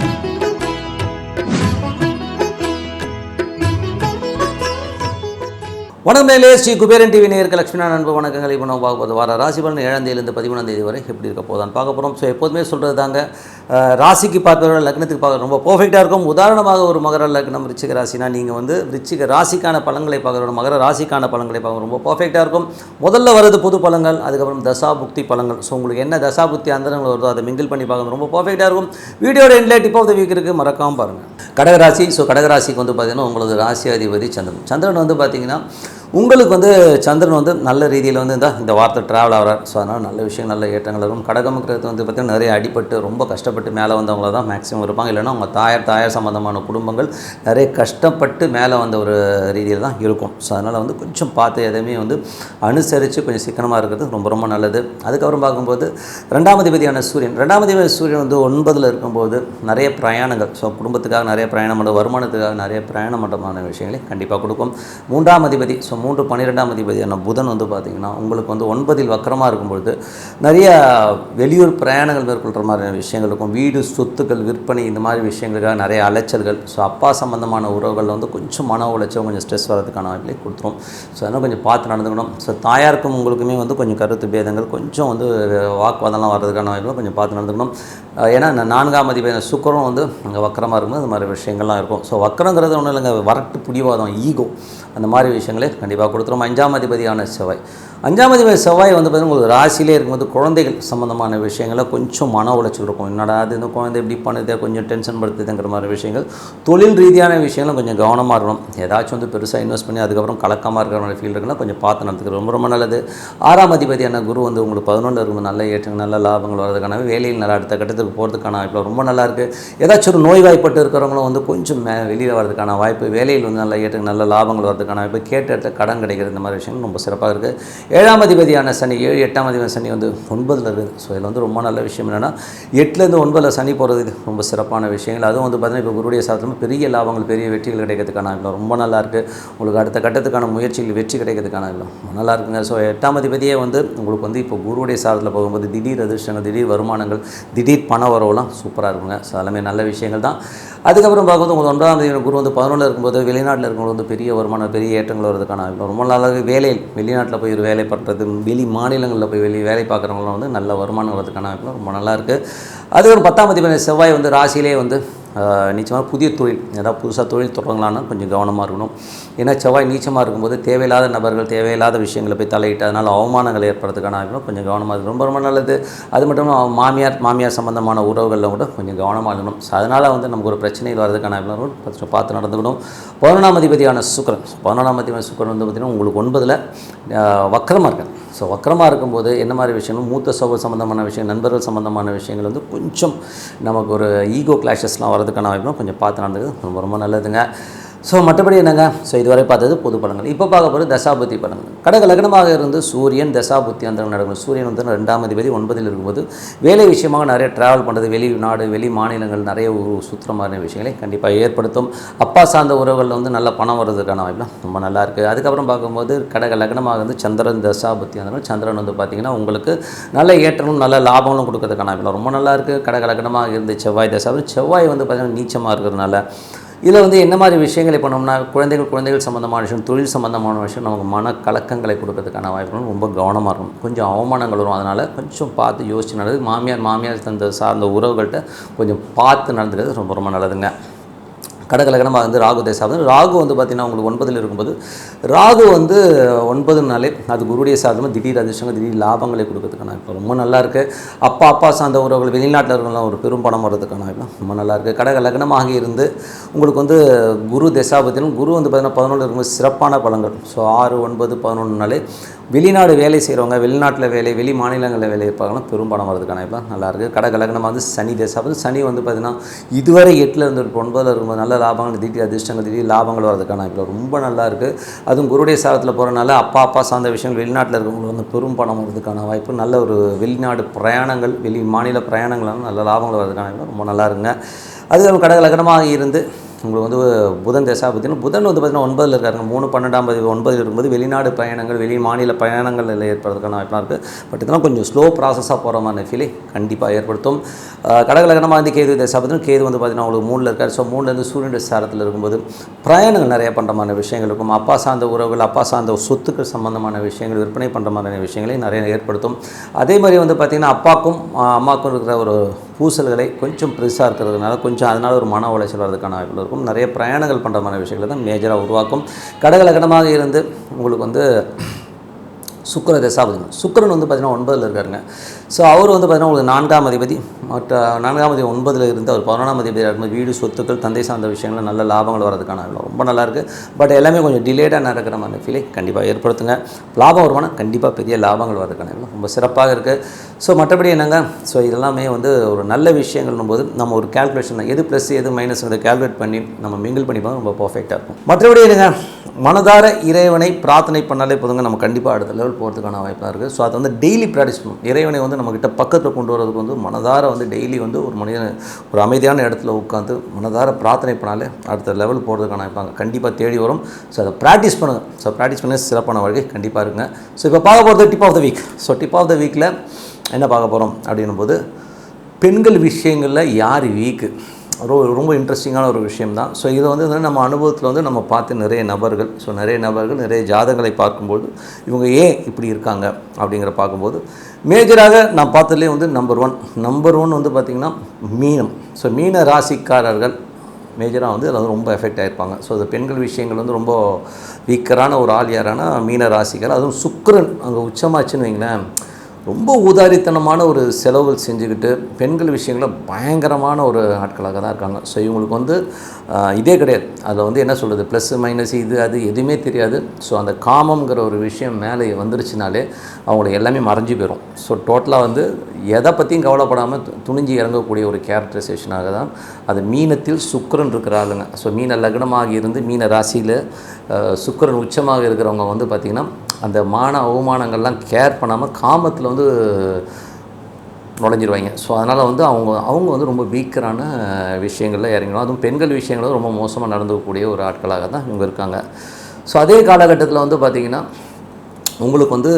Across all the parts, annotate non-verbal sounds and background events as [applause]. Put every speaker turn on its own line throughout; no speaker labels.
வணக்கம் வணக்கமேலே ஸ்ரீ குபேரன் டிவி நேருக்கு லட்சுமி அன்பு வணக்கங்கள் இப்போ நம்ம பார்க்க போது வார ராசி பலன் ஏழாம் தேதியிலிருந்து பதிமூணாம் தேதி வரை எப்படி இருக்க போதான் பார்க்க போகிறோம் ஸோ எப்போதுமே சொல்கிறது தாங்க ராசிக்கு பார்ப்பவர்கள் லக்னத்துக்கு பார்க்க ரொம்ப பர்ஃபெக்டாக இருக்கும். உதாரணமாக ஒரு மகர லக்னம் ரிச்சிக ராசினா நீங்கள் வந்து ரிச்சிக ராசிக்கான பலன்களை பார்க்குறோம் மகர ராசிக்கான பலன்களை பார்க்க ரொம்ப பர்ஃபெக்டாக இருக்கும். முதல்ல வரது புது பழங்கள் அதுக்கப்புறம் தசா புக்தி பலன்கள். ஸோ உங்களுக்கு என்ன தசா புக்தி அந்தரங்கள் வருதோ அதை மிங்கிள் பண்ணி பார்க்கணும் ரொம்ப பர்ஃபெக்டாக இருக்கும். வீடியோட எண்டில் டிப் ஆஃப் த வீக் இருக்குது மறக்காமல் பாருங்கள் கடகராசி ஸோ கடகராசிக்கு வந்து பார்த்தீங்கன்னா உங்களது ராசி அதிபதி சந்திரன். சந்திரன் வந்து பார்த்தீங்கன்னா உங்களுக்கு வந்து சந்திரன் வந்து நல்ல ரீதியில் வந்து இந்த இந்த வார்த்தை ட்ராவல் ஆகிறார். ஸோ அதனால் நல்ல விஷயம் நல்ல ஏற்றங்கள் இருக்கும் கடகமுக்கிறது வந்து பார்த்திங்கன்னா நிறைய அடிபட்டு ரொம்ப கஷ்டப்பட்டு மேலே வந்தவங்கள தான் மேக்ஸிமம் இருப்பாங்க. இல்லைன்னா அவங்க தாயார் தாயார் சம்மந்தமான குடும்பங்கள் நிறைய கஷ்டப்பட்டு மேலே வந்த ஒரு ரீதியில் தான் இருக்கும். ஸோ அதனால் வந்து கொஞ்சம் பார்த்து எதையுமே வந்து அனுசரித்து கொஞ்சம் சிக்கனமாக இருக்கிறது ரொம்ப ரொம்ப நல்லது. அதுக்கப்புறம் பார்க்கும்போது ரெண்டாம் அதிபதியான சூரியன். ரெண்டாம் அதிபதி சூரியன் வந்து ஒன்பதில் இருக்கும்போது நிறைய பிரயாணங்கள். ஸோ குடும்பத்துக்காக நிறைய பிரயாணம் பண்ணுற வருமானத்துக்காக நிறைய பிரயாணம் பண்ணுறமான விஷயங்களை கண்டிப்பாக கொடுக்கும். மூன்றாம் அதிபதி ஸோ மூன்று பன்னிரெண்டாம் அதிபதியான புதன் வந்து பார்த்திங்கன்னா உங்களுக்கு வந்து ஒன்பதில் வக்கரமாக இருக்கும்பொழுது நிறைய வெளியூர் பிரயாணங்கள் மேற்கொள்கிற மாதிரியான விஷயங்கள் இருக்கும். வீடு சொத்துக்கள் விற்பனை இந்த மாதிரி விஷயங்களுக்காக நிறைய அலைச்சல்கள். ஸோ அப்பா சம்மந்தமான உறவுகளில் வந்து கொஞ்சம் மன உளைச்சல் கொஞ்சம் ஸ்ட்ரெஸ் வரதுக்கான வாய்ப்பை கொடுத்துரும். ஸோ அதனால் கொஞ்சம் பார்த்து நடந்துக்கணும். ஸோ தாயாருக்கும் உங்களுக்குமே வந்து கொஞ்சம் கருத்து பேதங்கள் கொஞ்சம் வந்து வாக்குவாதம்லாம் வர்றதுக்கான வாய்ப்பில் கொஞ்சம் பார்த்து நடந்துக்கணும். ஏன்னா நான்காம் அதிபதியான சுக்கரம் வந்து அங்கே வக்கரமாக இருக்கும்போது இந்த மாதிரி விஷயங்கள்லாம் இருக்கும். ஸோ வக்கரங்கிறது ஒன்றும் இல்லைங்க. வரட்டு பிடிவாதம் ஈகோ அந்த மாதிரி விஷயங்களே கண்டிப்பாக கொடுத்துரும். அஞ்சாம் அதிபதியான செவ்வாய். அஞ்சாம் அதிபதி செவ்வாய் வந்து பார்த்தீங்கன்னா உங்களுக்கு ராசியிலே இருக்கும்போது குழந்தைகள் சம்மந்தமான விஷயங்களை கொஞ்சம் மன உளைச்சல் இருக்கும். என்னடா அது இந்த குழந்தை இப்படி பண்ணுதே கொஞ்சம் டென்ஷன் படுத்துதுங்கிற மாதிரி விஷயங்கள். தொழில் ரீதியான விஷயங்களும் கொஞ்சம் கவனமாக இருக்கணும். ஏதாச்சும் வந்து பெருசாக இன்வெஸ்ட் பண்ணி அதுக்கப்புறம் கலக்கமாக இருக்கிற மாதிரி ஃபீல் இருக்குன்னா கொஞ்சம் பார்த்து நடத்துக்கு ரொம்ப ரொம்ப நல்லது. ஆறாம் அதிபதியான குரு வந்து உங்களுக்கு பதினொன்று இருக்கும் நல்ல ஏற்றங்கள் நல்ல லாபங்கள் வரதுக்கான வேலையில் நல்லா அடுத்த கட்டத்துக்கு போகிறதுக்கான வாய்ப்பு ரொம்ப நல்லா இருக்குது ஏதாச்சும் ஒரு நோய்வாய்ப்பட்டு இருக்கிறவங்களும் வந்து கொஞ்சம் மே வெளியில் வரதுக்கான வாய்ப்பு வேலையில் வந்து நல்ல ஏற்றங்கள் நல்ல லாபங்கள் வரதுக்கான வாய்ப்பு கேட்ட இடத்துல கடன் கிடைக்கிற இந்த மாதிரி விஷயங்கள் ரொம்ப சிறப்பாக இருக்குது ஏழாம் அதிபதியான சனி ஏழு எட்டாம் அதிபதி சனி வந்து ஒன்பதில் இருக்குது ஸோ இதில் வந்து ரொம்ப நல்ல விஷயம் என்னென்னா எட்டுலேருந்து ஒன்பதில் சனி போகிறது ரொம்ப சிறப்பான விஷயங்கள். அதுவும் வந்து பார்த்தீங்கன்னா இப்போ குருடைய சாதத்தில் பெரிய லாபங்கள் பெரிய வெற்றிகள் கிடைக்கிறதுக்கான ரொம்ப நல்லா இருக்குது உங்களுக்கு அடுத்த கட்டத்துக்கான முயற்சிகள் வெற்றி கிடைக்கிறதுக்கான ரொம்ப நல்லா இருக்குங்க. ஸோ எட்டாம் அதிபதியே வந்து உங்களுக்கு வந்து இப்போ குருவுடைய சாதத்தில் போகும்போது திடீர் அதிர்ஷ்டங்கள் திடீர் வருமானங்கள் திடீர் பண வரவுலாம் சூப்பராக இருக்குங்க. ஸோ எல்லாமே நல்ல விஷயங்கள் தான். அதுக்கப்புறம் பார்க்கும்போது உங்களுக்கு ஒன்றாம் தேதி குரு வந்து பதினொன்றில் இருக்கும்போது வெளிநாட்டில் இருக்கும்போது வந்து பெரிய வருமானம் பெரிய ஏற்றங்கள் வருதுக்கான ரொம்ப நல்லா வேலை வெளிநாட்டில் போய் ஒரு வேலை பண்ணுறது வெளி மாநிலங்களில் போய் வெளி வேலை பார்க்குறவங்களாம் வந்து நல்ல வருமானம் வரதுக்கான வாய்ப்பு ரொம்ப நல்லா இருக்குது அதுக்கப்புறம் பத்தாம் தேதி செவ்வாய் வந்து ராசியிலே வந்து நிச்சயமாக புதிய தொழில் ஏதாவது புதுசாக தொழில் தொடங்கலான்னா கொஞ்சம் கவனமாக இருக்கணும். ஏன்னா செவ்வாய் நீச்சமாக இருக்கும்போது தேவையில்லாத நபர்கள் தேவையில்லாத விஷயங்களை போய் தலையிட்டு அதனால் அவமானங்கள் ஏற்படுறதுக்கான ஆகணும் கொஞ்சம் கவனமாக இருக்கணும். ரொம்ப ரொம்ப நல்லது. அது மட்டும் இல்லாமல் மாமியார் மாமியார் சம்மந்தமான உறவுகளில் கூட கொஞ்சம் கவனமாக இருக்கணும். ஸோ அதனால் வந்து நமக்கு ஒரு பிரச்சனைகள் வரதுக்கான ஆகணும் கொஞ்சம் பார்த்து நடந்துக்கணும். பதினொன்றாம் அதிபதியான சுக்கரன். பதினொன்றாம் அதிபதியான சுக்கரன் வந்து பார்த்திங்கன்னா உங்களுக்கு ஒன்பதில் வக்கரமாக இருக்குது ஸோ வக்கரமாக இருக்கும்போது என்ன மாதிரி விஷயங்கள் மூத்த சோக சம்மந்தமான விஷயம் நண்பர்கள் சம்மந்தமான விஷயங்கள் வந்து கொஞ்சம் நமக்கு ஒரு ஈகோ கிளாஷஸ்லாம் வரதுக்கான வாய்ப்பும் கொஞ்சம் பார்த்து நடந்துக்கிறது ரொம்ப ரொம்ப நல்லதுங்க. ஸோ மற்றபடி என்னங்க? ஸோ இதுவரை பார்த்தது பொது பலன்கள். இப்போ பார்க்க போகிறது தசாபுத்தி பலன்கள். கடக லக்னமாக இருந்து சூரியன் தசாபுத்தி அந்த நடக்கும் சூரியன் வந்து ரெண்டாம் அதிபதி ஒன்பதில் இருக்கும்போது வேலை விஷயமாக நிறைய ட்ராவல் பண்ணுறது வெளி நாடு வெளி மாநிலங்கள் நிறைய ஒரு சுற்றுற மாதிரியான விஷயங்களை கண்டிப்பாக ஏற்படுத்தும். அப்பா சார்ந்த உறவுகளில் வந்து நல்ல பணம் வர்றதுக்கான வாய்ப்புலாம் ரொம்ப நல்லா இருக்குது அதுக்கப்புறம் பார்க்கும்போது கடக லக்னமாக இருந்து சந்திரன் தசாபுத்தி அந்த சந்திரன் வந்து பார்த்திங்கன்னா உங்களுக்கு நல்ல ஏற்றமும் நல்ல லாபங்களும் கொடுக்கறதுக்கான வாய்ப்புலாம் ரொம்ப நல்லா இருக்குது கடக லக்னமாக இருந்து செவ்வாய் தசாபுத்தி செவ்வாய் வந்து பார்த்திங்கன்னா நீச்சமாக இருக்கிறதுனால இதில் வந்து என்ன மாதிரி விஷயங்களை பண்ணோம்னா குழந்தைகள் குழந்தைகள் சம்மந்தமான விஷயம் தொழில் சம்மந்தமான விஷயம் நமக்கு மன கலக்கங்களை கொடுக்கறதுக்கான வாய்ப்புகள் ரொம்ப கவனமாக இருக்கும் கொஞ்சம் அவமானங்கள் வரும். அதனால் கொஞ்சம் பார்த்து யோசிச்சு நடந்து மாமியார் மாமியார் தந்த சார்ந்த உறவுகள்கிட்ட கொஞ்சம் பார்த்து நடந்துக்கிறது ரொம்ப ரொம்ப நல்லதுங்க. கடகலகனமாக வந்து ராகு தேசாவது ராகு வந்து பார்த்திங்கன்னா உங்களுக்கு ஒன்பதில் இருக்கும்போது ராகு வந்து ஒன்பதுனாலே அது குருடைய சாதனமாக திடீர் அதிர்ஷ்டங்கள் திடீர் லாபங்களை கொடுக்கறதுக்கான இப்போ ரொம்ப நல்லா இருக்குது அப்பா அப்பா சார்ந்த உறவுகள் வெளிநாட்டில் இருக்கலாம் ஒரு பெரும் பணம் வர்றதுக்கான ரொம்ப நல்லா இருக்குது கடக லக்னமாக இருந்து உங்களுக்கு வந்து குரு தசாபத்திலும் குரு வந்து பார்த்திங்கன்னா பதினொன்று இருக்கும்போது சிறப்பான பழங்கள் ஸோ ஆறு ஒன்பது பதினொன்றுனாலே வெளிநாடு வேலை செய்கிறவங்க வெளிநாட்டில் வேலை வெளி மாநிலங்களில் வேலை இருப்பாங்கன்னா பெரும் பணம் வரதுக்கான வாய்ப்பு நல்லாயிருக்கு இருக்குது வந்து சனி தசாபதி சனி வந்து பார்த்திங்கன்னா இதுவரை எட்டில் இருந்து ஒரு ஒன்பதில் இருக்கும்போது நல்ல லாபங்கள் திடீர் அதிர்ஷ்டங்கள் திடீர் லாபங்கள் வரதுக்கான இப்போ ரொம்ப நல்லா இருக்குது அதுவும் குருடைய சாதத்தில் போகிறனால அப்பா அப்பா சார்ந்த விஷயங்கள் வெளிநாட்டில் இருக்கவங்களுக்கு வந்து பெரும் பணம் வரதுக்கான வாய்ப்பு நல்ல ஒரு வெளிநாடு பிரயாணங்கள் வெளி மாநில பிரயாணங்களான நல்ல லாபங்கள் வரதுக்கான ரொம்ப நல்லா இருக்குங்க. அதுக்கு கடக இருந்து உங்களுக்கு வந்து புதன் தசா பார்த்தீங்கன்னா புதன் வந்து பார்த்தீங்கன்னா ஒன்பதில் இருக்காருங்க. மூணு பன்னெண்டாம் தேதி ஒன்பதில் இருக்கும்போது வெளிநாடு பயணங்கள் வெளி மாநில பயணங்கள் ஏற்படுறதுக்கான வாய்ப்பாக இருக்குது பட் இதெல்லாம் கொஞ்சம் ஸ்லோ ப்ராசஸாக போகிற மாதிரி ஃபீலிங் கண்டிப்பாக ஏற்படுத்தும். கடகலகனமாக வந்து கேது தசா பார்த்தீங்கன்னா கேது வந்து பார்த்தீங்கன்னா உங்களுக்கு மூணில் இருக்கார். ஸோ மூணுலேருந்து சூரியன் சாரத்தில் இருக்கும்போது பிரயாணங்கள் நிறைய பண்ணுற மாதிரி விஷயங்கள் இருக்கும். அப்பா சார்ந்த உறவுகள் அப்பா சார்ந்த சொத்துக்கள் சம்பந்தமான விஷயங்கள் விற்பனை பண்ணுற மாதிரியான விஷயங்களை நிறைய ஏற்படுத்தும். அதே மாதிரி வந்து பார்த்திங்கன்னா அப்பாக்கும் அம்மாவுக்கும் இருக்கிற ஒரு பூசல்களை கொஞ்சம் பெருசாக இருக்கிறதுனால கொஞ்சம் அதனால் ஒரு மன உளைச்சல் வரதுக்கான வாய்ப்புகள் இருக்கும். நிறைய பிரயாணங்கள் பண்ணுற மாதிரி விஷயங்களை தான் மேஜராக உருவாக்கும். கடகலகனமாக இருந்து உங்களுக்கு வந்து சுக்கர தசாபதி சுக்கிரன் வந்து பார்த்திங்கன்னா ஒன்பதில் இருக்காருங்க. ஸோ அவர் வந்து பார்த்தீங்கன்னா உங்களுக்கு நான்காம் அதிபதி. மற்ற நான்காம் அதிபதி ஒன்பதில் இருந்து அவர் பதினொன்றாம் அதிபதியாக இருக்கும்போது வீடு சொத்துக்கள் தந்தை சார்ந்த விஷயங்கள் நல்ல லாபங்கள் வரதுக்கான ரொம்ப நல்லாயிருக்கு பட் எல்லாமே கொஞ்சம் டிலேடாக நடக்கிற மாதிரி ஃபீலை கண்டிப்பாக ஏற்படுத்துங்க. லாபம் வருமானம் கண்டிப்பாக பெரிய லாபங்கள் வரதுக்கான ரொம்ப சிறப்பாக இருக்குது ஸோ மற்றபடி என்னங்க? ஸோ இதெல்லாமே வந்து ஒரு நல்ல விஷயங்கள்னும் போது நம்ம ஒரு கேல்குலேஷன் எது ப்ளஸ் எது மைனஸ் கால்குலேட் பண்ணி நம்ம மிங்கிள் பண்ணி பார்த்தா ரொம்ப பர்ஃபெக்டாக இருக்கும். மற்றபடி என்னங்க? மனதார இறைவனை பிரார்த்தனை பண்ணாலே போதுங்க நம்ம கண்டிப்பாக அடுத்த லெவல் போகிறதுக்கான வாய்ப்பாக இருக்குது ஸோ அதை வந்து டெய்லி ப்ராக்டிஸ் பண்ணணும். இறைவனை வந்து நம்மக்கிட்ட பக்கத்தில் கொண்டு வரதுக்கு வந்து மனதார வந்து டெய்லி வந்து ஒரு மனிதன் ஒரு அமைதியான இடத்துல உட்காந்து மனதார பிரார்த்தனை பண்ணாலே அடுத்த லெவல் போகிறதுக்கான வாய்ப்பாங்க கண்டிப்பாக தேடி வரும். ஸோ அதை ப்ராக்டிஸ் பண்ணுங்கள் ஸோ ப்ராக்டிஸ் பண்ண சிறப்பான வாழ்க்கை கண்டிப்பாக இருக்குங்க. ஸோ இப்போ பார்க்க போகிறது tip of the week so tip of the வீக்கில் என்ன பார்க்க போகிறோம் அப்படின்னும் போது பெண்கள் விஷயங்களில் யார் வீக்கு? ரொம்ப ரொம்ப இன்ட்ரெஸ்டிங்கான ஒரு விஷயம் தான் ஸோ இதை வந்து நம்ம அனுபவத்தில் வந்து நம்ம பார்த்து நிறைய நபர்கள் ஸோ நிறைய நபர்கள் நிறைய ஜாதகங்களை பார்க்கும்போது இவங்க ஏன் இப்படி இருக்காங்க அப்படிங்கிற பார்க்கும்போது மேஜராக நான் பார்த்ததுலேயே வந்து நம்பர் ஒன் நம்பர் ஒன் வந்து பார்த்திங்கன்னா மீனம். ஸோ மீன ராசிக்காரர்கள் மேஜராக வந்து அதில் ரொம்ப எஃபெக்ட் ஆகிருப்பாங்க ஸோ அது பெண்கள் விஷயங்கள் வந்து ரொம்ப வீக்கரான ஒரு ஆள் யாரானா மீன ராசிக்கார் அதுவும் சுக்கரன் அங்கே உச்சமாச்சுன்னு வைங்களேன். ரொம்ப ஊதாரித்தனமான ஒரு செலவுகள் செஞ்சுக்கிட்டு பெண்கள் விஷயங்களில் பயங்கரமான ஒரு ஆட்களாக தான் இருக்காங்க. ஸோ இவங்களுக்கு வந்து இதே கிடையாது. அதில் வந்து என்ன சொல்கிறது ப்ளஸ் மைனஸ் இது அது எதுவுமே தெரியாது. ஸோ அந்த காமங்கிற ஒரு விஷயம் மேலே வந்துருச்சுனாலே அவங்களுக்கு எல்லாமே மறைஞ்சு போயிடும் ஸோ டோட்டலாக வந்து எதை பற்றியும் கவலைப்படாமல் துணிஞ்சு இறங்கக்கூடிய ஒரு கேரக்டரைசேஷனாக தான் அது மீனத்தில் சுக்கரன் இருக்கிற ஆளுங்க. ஸோ மீன லக்னமாக இருந்து மீன ராசியில் சுக்கரன் சுக்கிரன் உச்சமாக இருக்கிறவங்க வந்து பார்த்திங்கன்னா அந்த மான அவமானங்கள்லாம் கேர் பண்ணாமல் காமத்தில் வந்து நுழைஞ்சிருவாங்க. ஸோ அதனால் வந்து அவங்க அவங்க வந்து ரொம்ப வீக்கரான விஷயங்களில் இறங்கணும் அதுவும் பெண்கள் விஷயங்களும் ரொம்ப மோசமாக நடந்துக்கக்கூடிய ஒரு ஆட்களாக தான் இவங்க இருக்காங்க. ஸோ அதே காலகட்டத்தில் வந்து பார்த்திங்கன்னா உங்களுக்கு வந்து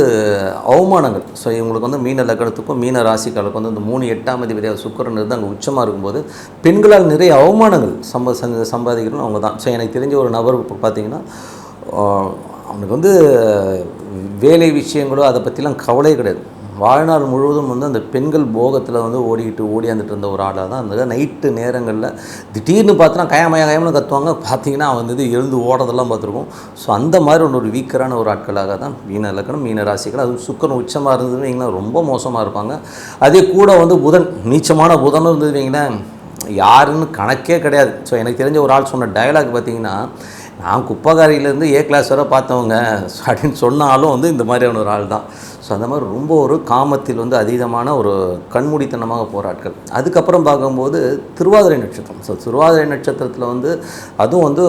அவமானங்கள். ஸோ இவங்களுக்கு வந்து மீன லக்கணத்துக்கும் மீன ராசிக்காலுக்கும் வந்து இந்த மூணு எட்டாம் அதிபதியாக சுக்கரன் இருந்து அங்கே உச்சமாக இருக்கும்போது பெண்களால் நிறைய அவமானங்கள் சம்ப சம்பாதிக்கணும் அவங்க தான். ஸோ எனக்கு தெரிஞ்ச ஒரு நபர் பார்த்திங்கன்னா அவனுக்கு வந்து வேலை விஷயங்களோ அதை பற்றிலாம் கவலையே கிடையாது. வாழ்நாள் முழுவதும் வந்து அந்த பெண்கள் போகத்தில் வந்து ஓடிக்கிட்டு ஓடியாந்துட்டு இருந்த ஒரு ஆளாக தான் இருந்தது நைட்டு நேரங்களில் திடீர்னு பார்த்தோன்னா கயமய கயம்னு கத்துவாங்க. பார்த்தீங்கன்னா அவன் வந்து எழுந்து ஓடுறதெல்லாம் பார்த்துருக்கோம் ஸோ அந்த மாதிரி ஒன்று ஒரு வீக்கரான ஒரு ஆட்களாக தான் மீன இலக்கணம் மீன ராசிகள். அதுவும் சுக்கரன் உச்சமாக இருந்ததுன்னு வைங்களேன் ரொம்ப மோசமாக இருப்பாங்க. அதே கூட வந்து புதன் நீச்சமான புதனும் இருந்தது வைங்களேன் யாருன்னு கணக்கே கிடையாது. ஸோ எனக்கு தெரிஞ்ச ஒரு ஆள் சொன்ன டயலாக் பார்த்தீங்கன்னா நான் குப்பகாரியிலேருந்து ஏ கிளாஸ் வரை பார்த்தவங்க அப்படின்னு சொன்னாலும் வந்து இந்த மாதிரியான ஒரு ஆள் தான். ஸோ அந்த மாதிரி ரொம்ப ஒரு காமத்தில் வந்து அதீதமான ஒரு கண்மூடித்தனமாக போராட்கள். அதுக்கப்புறம் பார்க்கும்போது திருவாதிரை நட்சத்திரம். ஸோ திருவாதிரை நட்சத்திரத்தில் வந்து அதுவும் வந்து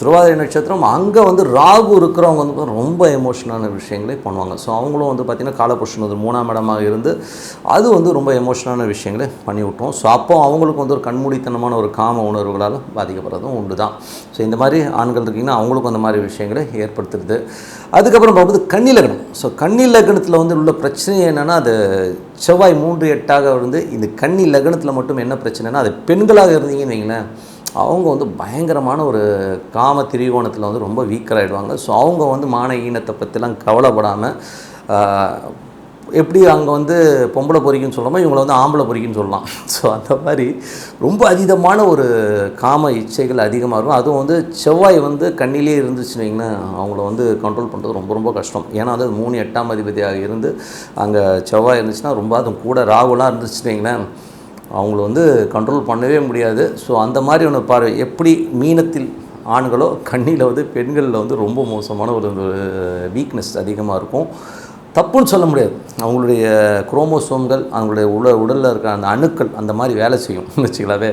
திருவாதிரை நட்சத்திரம் அங்கே வந்து ராகு இருக்கிறவங்க வந்து ரொம்ப எமோஷனான விஷயங்களே பண்ணுவாங்க. ஸோ அவங்களும் வந்து பார்த்திங்கன்னா காலபுருஷன் வந்து மூணாம் இடமாக இருந்து அது வந்து ரொம்ப எமோஷனான விஷயங்களை பண்ணிவிட்டோம் ஸோ அப்போ அவங்களுக்கு வந்து ஒரு கண்மூடித்தனமான ஒரு காம உணர்வுகளால் பாதிக்கப்படுறதும் உண்டு தான் ஸோ இந்த மாதிரி ஆண்கள் இருக்கீங்கன்னா அவங்களுக்கும் அந்த மாதிரி விஷயங்களை ஏற்படுத்துறது. அதுக்கப்புறம் பார்க்கும்போது கன்னி லக்னம் ஸோ கன்னி லக்னத்தில் வந்து உள்ள பிரச்சனை என்னென்னா அது செவ்வாய் மூன்று எட்டாக வந்து இந்த கன்னி லக்னத்தில் மட்டும் என்ன பிரச்சனைனா அது பெண்களாக இருந்தீங்கன்னு வைங்களேன். அவங்க வந்து பயங்கரமான ஒரு காம திரிகோணத்தில் வந்து ரொம்ப வீக்கராகிடுவாங்க ஸோ அவங்க வந்து மான ஈனத்தை பற்றிலாம் கவலைப்படாமல் எப்படி அங்கே வந்து பொம்பளை பொறிக்குன்னு சொல்லாமல் இவங்களை வந்து ஆம்பளை பொறிக்குன்னு சொல்லலாம். [laughs] ஸோ அந்த மாதிரி ரொம்ப அதீதமான ஒரு காம இச்சைகள் அதிகமாக இருக்கும். அதுவும் வந்து செவ்வாய் வந்து கண்ணிலே இருந்துச்சுன்னு அவங்கள வந்து கண்ட்ரோல் பண்ணுறது ரொம்ப ரொம்ப கஷ்டம். ஏன்னா அது மூணு எட்டாம் அதிபதியாக இருந்து அங்கே செவ்வாய் இருந்துச்சுன்னா ரொம்ப அதுவும் கூட ராகுலாம் இருந்துச்சுன்னு வைங்களேன் அவங்கள வந்து கண்ட்ரோல் பண்ணவே முடியாது. ஸோ அந்த மாதிரி ஒன்று பாரு எப்படி மீனத்தில் ஆண்களோ கண்ணியில் வந்து பெண்களில் வந்து ரொம்ப மோசமான ஒரு வீக்னஸ் அதிகமாக இருக்கும். தப்புன்னு சொல்ல முடியாது. அவங்களுடைய குரோமோசோம்கள் அவங்களுடைய உடல் உடலில் இருக்கிற அந்த அணுக்கள் அந்த மாதிரி வேலை செய்யும். [laughs] வச்சுக்கலாவே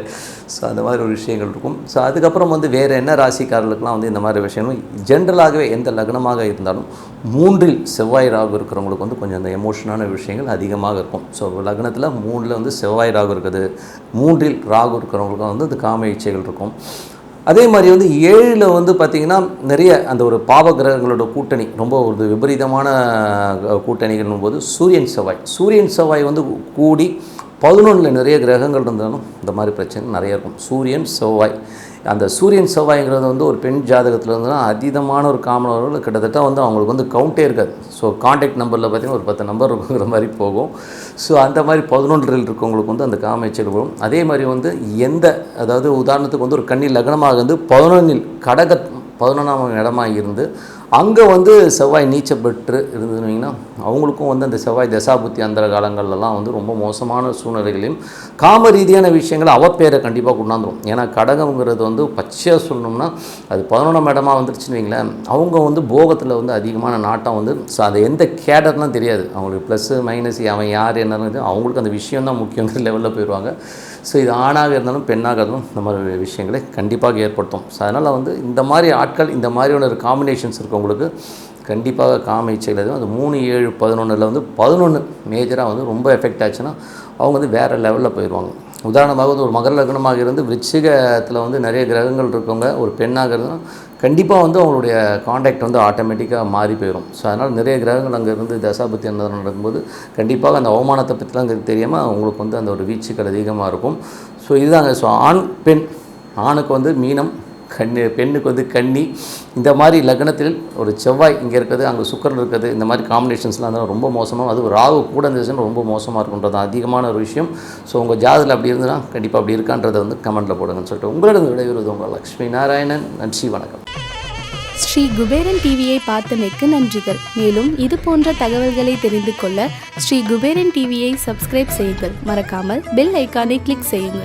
ஸோ அந்த மாதிரி ஒரு விஷயங்கள் இருக்கும். ஸோ அதுக்கப்புறம் வந்து வேறு என்ன ராசிக்காரர்களுக்கெலாம் வந்து இந்த மாதிரி விஷயங்கள்? ஜென்ரலாகவே எந்த லக்னமாக இருந்தாலும் மூன்றில் செவ்வாய் ராகு இருக்கிறவங்களுக்கு வந்து கொஞ்சம் அந்த எமோஷனான விஷயங்கள் அதிகமாக இருக்கும். ஸோ லக்னத்தில் மூணில் வந்து செவ்வாய் ராகு இருக்குது. மூன்றில் ராகு இருக்கிறவங்களுக்கு வந்து அந்த காம இச்சைகள் இருக்கும். அதே மாதிரி வந்து ஏழில் வந்து பார்த்திங்கன்னா நிறைய அந்த ஒரு பாவ கிரகங்களோட கூட்டணி ரொம்ப ஒரு விபரீதமான அஹ், கூட்டணிகள்னும் போது சூரியன் செவ்வாய். சூரியன் செவ்வாய் வந்து கூடி பதினொன்றில் நிறைய கிரகங்கள் இருந்தாலும் இந்த மாதிரி பிரச்சனை நிறைய இருக்கும். சூரியன் செவ்வாய். அந்த சூரியன் செவ்வாய்ங்கிறது வந்து ஒரு பெண் ஜாதகத்தில் இருந்ததுன்னா அதீதமான ஒரு காமனவர்கள் கிட்டத்தட்ட வந்து அவங்களுக்கு வந்து கவுண்டே இருக்காது. ஸோ காண்டாக்ட் நம்பரில் பார்த்திங்கன்னா ஒரு பத்து நம்பர் இருக்குங்கிற மாதிரி போகும். ஸோ அந்த மாதிரி பதினொன்றில் இருக்கவங்களுக்கு வந்து அந்த காமச்சல் வரும். அதே மாதிரி வந்து எந்த அதாவது உதாரணத்துக்கு வந்து ஒரு கண்ணி லக்னமாக வந்து பதினொன்றில் கடக பதினொன்றாம் இடமாக இருந்து அங்கே வந்து செவ்வாய் நீச்சல் பெற்று இருந்துருந்தீங்கன்னா அவங்களுக்கும் வந்து அந்த செவ்வாய் தசாபுத்தி அந்த காலங்கள்லாம் வந்து ரொம்ப மோசமான சூழ்நிலைகளையும் காம ரீதியான விஷயங்களை அவ பேரை கண்டிப்பாக கொண்டாந்துடும் ஏன்னா கடகம்ங்கிறது வந்து பச்சையாக சொல்லணும்னா அது பதினொன்றாம் இடமா வந்துருச்சுன்னு வைங்களேன். அவங்க வந்து போகத்தில் வந்து அதிகமான நாட்டம் வந்து ஸோ அது எந்த கேடர்னால் தெரியாது. அவங்களுக்கு ப்ளஸ்ஸு மைனஸ் அவன் யார் என்னன்னு அவங்களுக்கு அந்த விஷயம் தான் முக்கியங்கிற லெவலில் போயிடுவாங்க ஸோ இது ஆணாக இருந்தாலும் பெண்ணாக இருந்தாலும் இந்த மாதிரி விஷயங்களை கண்டிப்பாக ஏற்படுத்தும். ஸோ அதனால் வந்து இந்த மாதிரி ஆட்கள் இந்த மாதிரியான ஒரு காம்பினேஷன்ஸ் இருக்கவங்களுக்கு கண்டிப்பாக காம இச்சையில் எதுவும் அந்த மூணு ஏழு பதினொன்றில் வந்து பதினொன்று மேஜராக வந்து ரொம்ப எஃபெக்ட் ஆச்சுன்னா அவங்க வந்து வேறு லெவலில் போயிடுவாங்க. உதாரணமாக வந்து ஒரு மகர லக்னமாக இருந்து விருச்சிகத்தில் வந்து நிறைய கிரகங்கள் இருக்கவங்க ஒரு பெண்ணாக இருந்தால் கண்டிப்பாக வந்து அவங்களுடைய காண்டாக்ட் வந்து ஆட்டோமேட்டிக்காக மாறி போயிடும் ஸோ அதனால் நிறைய கிரகங்கள் அங்கே இருந்து தசாபத்தி அந்த நடக்கும்போது கண்டிப்பாக அந்த அவமானத்தை பற்றிலாம் தெரியாமல் அவங்களுக்கு வந்து அந்த ஒரு வீச்சுக்கள் அதிகமாக இருக்கும். ஸோ இதுதாங்க. ஸோ ஆண் பெண் ஆணுக்கு வந்து மீனம் கண்ணு பெண்ணுக்கு வந்து கண்ணி. இந்த மாதிரி லக்னத்தில் ஒரு செவ்வாய் இங்கே இருக்குது அங்கே சுக்கரன் இருக்குது இந்த மாதிரி காம்பினேஷன்ஸ்லாம் இருந்தால் ரொம்ப மோசமாக அது ராகு கூட இருந்துச்சுன்னா ரொம்ப மோசமாக இருக்குன்றது அதிகமான ஒரு விஷயம். ஸோ உங்கள் ஜாதத்தில் அப்படி இருந்ததுன்னா கண்டிப்பாக அப்படி இருக்கான்றதை வந்து கமெண்ட்டில் போடுங்கன்னு சொல்லிட்டு உங்களிடம் விடைபெறுவது உங்கள் லக்ஷ்மி நாராயணன். நன்றி வணக்கம்.
ஸ்ரீ குபேரன் டிவியை பார்த்தமைக்கு நன்றிகள். மேலும் இது போன்ற தகவல்களை தெரிந்து கொள்ள ஸ்ரீ குபேரன் டிவியை சப்ஸ்கிரைப் செய்யுங்கள். மறக்காமல் பெல் ஐக்கானை கிளிக் செய்யுங்கள்.